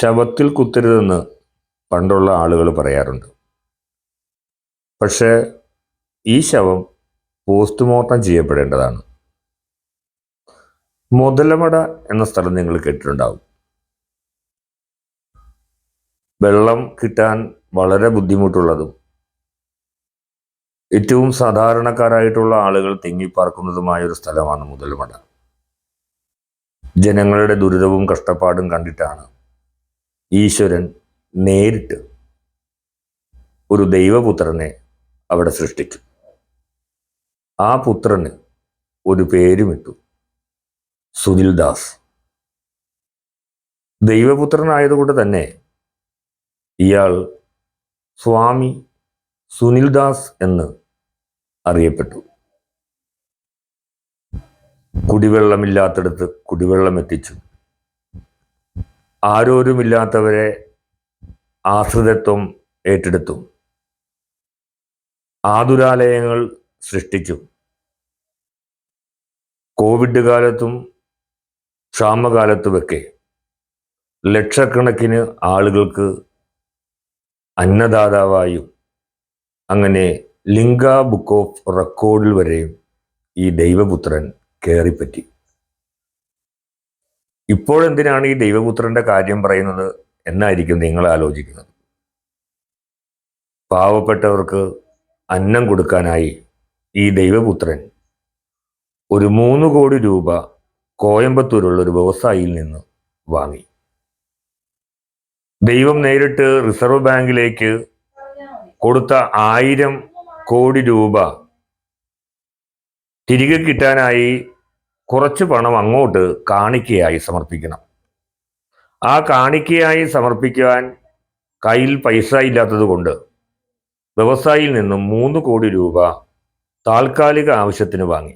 ശവത്തിൽ കുത്തരുതെന്ന് പണ്ടുള്ള ആളുകൾ പറയാറുണ്ട്. പക്ഷേ ഈ ശവം പോസ്റ്റ്മോർട്ടം ചെയ്യപ്പെടേണ്ടതാണ്. മുതലമട എന്ന സ്ഥലം നിങ്ങൾ കേട്ടിട്ടുണ്ടാവും. വെള്ളം കിട്ടാൻ വളരെ ബുദ്ധിമുട്ടുള്ളതും ഏറ്റവും സാധാരണക്കാരായിട്ടുള്ള ആളുകൾ തിങ്ങിപ്പാർക്കുന്നതുമായ ഒരു സ്ഥലമാണ് മുതലമട. ജനങ്ങളുടെ ദുരിതവും കഷ്ടപ്പാടും കണ്ടിട്ടാണ് ഈശ്വരൻ നേരിട്ട് ഒരു ദൈവപുത്രനെ അവിടെ സൃഷ്ടിച്ചു ആ പുത്രന് ഒരു പേരുമിട്ടു സുനിൽ ദാസ് ദൈവപുത്രനായതുകൊണ്ട് തന്നെ ഇയാൾ സ്വാമി സുനിൽ ദാസ് എന്ന് അറിയപ്പെട്ടു. കുടിവെള്ളമില്ലാത്തടത്ത് കുടിവെള്ളം എത്തിച്ചു ആരോരുമില്ലാത്തവരെ ആശ്രിതത്വം ഏറ്റെടുത്തു. ആതുരാലയങ്ങൾ സൃഷ്ടിച്ചു. കോവിഡ് കാലത്തും ക്ഷാമകാലത്തുമൊക്കെ ലക്ഷക്കണക്കിന് ആളുകൾക്ക് അന്നദാതാവായും അങ്ങനെ ലിംഗ ബുക്ക് ഓഫ് റെക്കോർഡിൽ വരെയും ഈ ദൈവപുത്രൻ കയറിപ്പറ്റി. ഇപ്പോഴെന്തിനാണ് ഈ ദൈവപുത്രന്റെ കാര്യം പറയുന്നത് എന്നായിരിക്കും നിങ്ങൾ ആലോചിക്കുന്നത്. പാവപ്പെട്ടവർക്ക് അന്നം കൊടുക്കാനായി ഈ ദൈവപുത്രൻ ഒരു മൂന്ന് കോടി രൂപ കോയമ്പത്തൂരുള്ള ഒരു വ്യവസായിയിൽ നിന്ന് വാങ്ങി. ദൈവം നേരിട്ട് റിസർവ് ബാങ്കിലേക്ക് കൊടുത്ത ആയിരം കോടി രൂപ തിരികെ കിട്ടാനായി കുറച്ച് പണം അങ്ങോട്ട് കാണിക്കയായി സമർപ്പിക്കണം. ആ കാണിക്കയായി സമർപ്പിക്കാൻ കയ്യിൽ പൈസ ഇല്ലാത്തതുകൊണ്ട് വ്യവസായിയിൽ നിന്നും മൂന്ന് കോടി രൂപ താൽക്കാലിക ആവശ്യത്തിന് വാങ്ങി.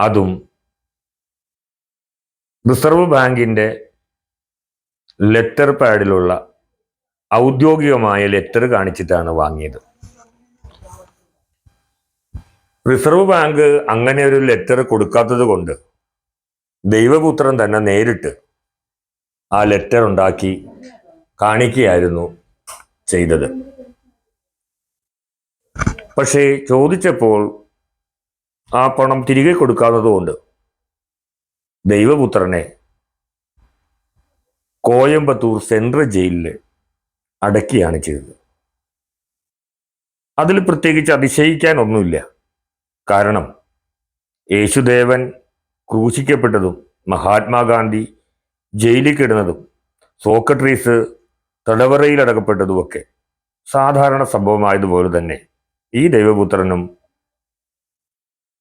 അതും റിസർവ് ബാങ്കിന്റെ ലെറ്റർ പാഡിലുള്ള ഔദ്യോഗികമായ ലെറ്റർ കാണിച്ചിട്ടാണ് വാങ്ങിയത്. റിസർവ് ബാങ്ക് അങ്ങനെ ഒരു ലെറ്റർ കൊടുക്കാത്തത് കൊണ്ട് ദൈവപുത്രൻ തന്നെ നേരിട്ട് ആ ലെറ്റർ ഉണ്ടാക്കി കാണിക്കുകയായിരുന്നു ചെയ്തത്. പക്ഷേ ചോദിച്ചപ്പോൾ ആ പണം തിരികെ കൊടുക്കാത്തതുകൊണ്ട് ദൈവപുത്രനെ കോയമ്പത്തൂർ സെൻട്രൽ ജയിലിൽ അടക്കിയാണ് ചെയ്തത്. അതിൽ പ്രത്യേകിച്ച് അതിശയിക്കാനൊന്നുമില്ല കാരണം യേശുദേവൻ ക്രൂശിക്കപ്പെട്ടതും മഹാത്മാഗാന്ധി ജയിലിൽ കിടന്നതും സോക്രട്ടീസ് തടവറയിലടക്കപ്പെട്ടതുമൊക്കെ സാധാരണ സംഭവമായതുപോലെ തന്നെ ഈ ദൈവപുത്രനും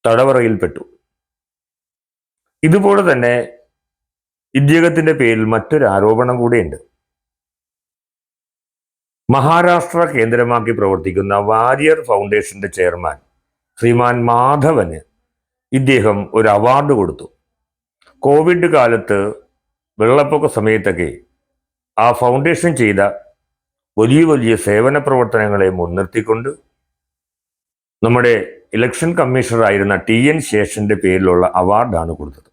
തടവറയിൽപ്പെട്ടു ഇതുപോലെ തന്നെ ഇദ്ദേഹത്തിന്റെ പേരിൽ മറ്റൊരു ആരോപണം കൂടിയുണ്ട്. മഹാരാഷ്ട്ര കേന്ദ്രമാക്കി പ്രവർത്തിക്കുന്ന വാരിയർ ഫൗണ്ടേഷന്റെ ചെയർമാൻ ശ്രീമാൻ മാധവന് ഇദ്ദേഹം ഒരു അവാർഡ് കൊടുത്തു. കോവിഡ് കാലത്ത് വെള്ളപ്പൊക്ക സമയത്തൊക്കെ ആ ഫൗണ്ടേഷൻ ചെയ്ത വലിയ വലിയ സേവന പ്രവർത്തനങ്ങളെ മുൻനിർത്തിക്കൊണ്ട് നമ്മുടെ ഇലക്ഷൻ കമ്മീഷണറായിരുന്ന ടി എൻ ശേഷന്റെ പേരിലുള്ള അവാർഡാണ് കൊടുത്തത്.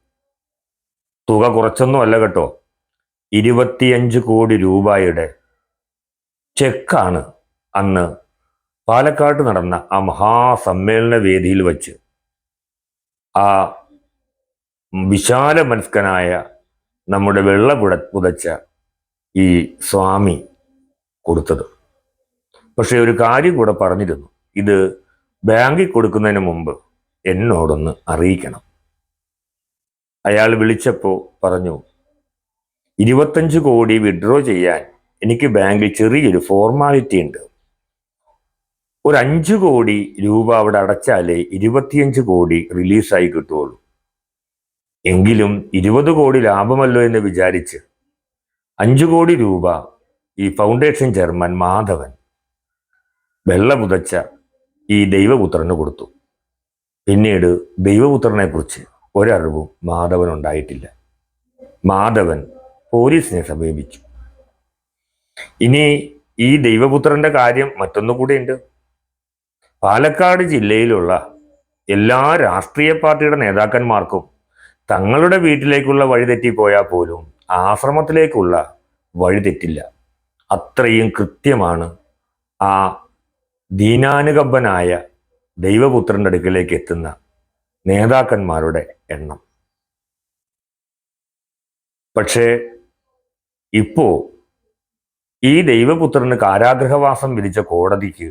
തുക കുറച്ചൊന്നും അല്ല കേട്ടോ. ഇരുപത്തിയഞ്ച് കോടി രൂപയുടെ ചെക്കാണ് അന്ന് പാലക്കാട്ട് നടന്ന ആ മഹാസമ്മേളന വേദിയിൽ വച്ച് ആ വിശാല മനസ്കനായ നമ്മുടെ വെള്ള പുട പുതച്ച ഈ സ്വാമി കൊടുത്തത്. പക്ഷേ ഒരു കാര്യം കൂടെ പറഞ്ഞിരുന്നു. ഇത് ബാങ്കിൽ കൊടുക്കുന്നതിന് മുമ്പ് എന്നോടൊന്ന് അറിയിക്കണം. അയാൾ വിളിച്ചപ്പോൾ പറഞ്ഞു ഇരുപത്തഞ്ച് കോടി വിഡ്രോ ചെയ്യാൻ എനിക്ക് ബാങ്കിൽ ചെറിയൊരു ഫോർമാലിറ്റി ഉണ്ട്. ഒരു അഞ്ച് കോടി രൂപ അവിടെ അടച്ചാലേ ഇരുപത്തിയഞ്ച് കോടി റിലീസായി കിട്ടുള്ളൂ എങ്കിലും ഇരുപത് കോടി ലാഭമല്ലോ എന്ന് വിചാരിച്ച് അഞ്ചു കോടി രൂപ ഈ ഫൗണ്ടേഷൻ ചെയർമാൻ മാധവൻ വെള്ള പുതച്ച ഈ ദൈവപുത്രന് കൊടുത്തു. പിന്നീട് ദൈവപുത്രനെക്കുറിച്ച് ഒരറിവും മാധവൻ ഉണ്ടായിട്ടില്ല. മാധവൻ പോലീസിനെ സമീപിച്ചു. ഇനി ഈ ദൈവപുത്രന്റെ കാര്യം മറ്റൊന്നുകൂടെ കൂടിയുണ്ട് പാലക്കാട് ജില്ലയിലുള്ള എല്ലാ രാഷ്ട്രീയ പാർട്ടിയുടെ നേതാക്കന്മാർക്കും തങ്ങളുടെ വീട്ടിലേക്കുള്ള വഴിതെറ്റിപ്പോയാൽ പോലും ആശ്രമത്തിലേക്കുള്ള വഴിതെറ്റില്ല. അത്രയും കൃത്യമാണ് ആ ദീനാനുകമ്പനായ ദൈവപുത്രന്റെ അടുക്കിലേക്ക് എത്തുന്ന നേതാക്കന്മാരുടെ എണ്ണം. പക്ഷേ ഇപ്പോൾ ഈ ദൈവപുത്രന് കാരാഗ്രഹവാസം വിധിച്ച കോടതിക്ക്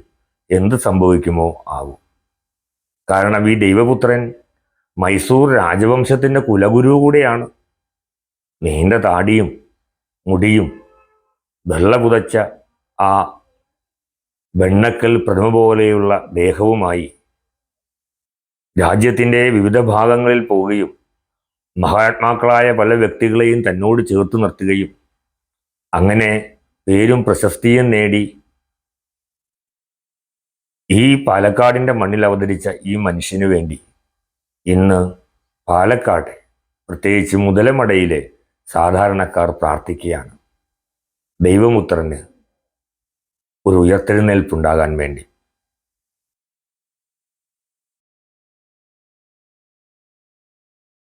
എന്ത് സംഭവിക്കുമോ ആവും. കാരണം ഈ ദൈവപുത്രൻ മൈസൂർ രാജവംശത്തിന്റെ കുലഗുരു കൂടെയാണ്. നീണ്ട താടിയും മുടിയും വെള്ള പുതച്ച ആ വെണ്ണക്കൽ പ്രതിമ പോലെയുള്ള ദേഹവുമായി രാജ്യത്തിന്റെ വിവിധ ഭാഗങ്ങളിൽ പോവുകയും മഹാത്മാക്കളായ പല വ്യക്തികളെയും തന്നോട് ചേർത്ത് നിർത്തുകയും അങ്ങനെ പേരും പ്രശസ്തിയും നേടി ഈ പാലക്കാടിന്റെ മണ്ണിൽ അവതരിച്ച ഈ മനുഷ്യനു വേണ്ടി ഇന്ന് പാലക്കാട് പ്രത്യേകിച്ച് മുതലമടയിലെ സാധാരണക്കാർ പ്രാർത്ഥിക്കുകയാണ്. ദൈവമുത്രന് ഒരു ഉയർത്തെഴുന്നേൽപ്പുണ്ടാകാൻ വേണ്ടി.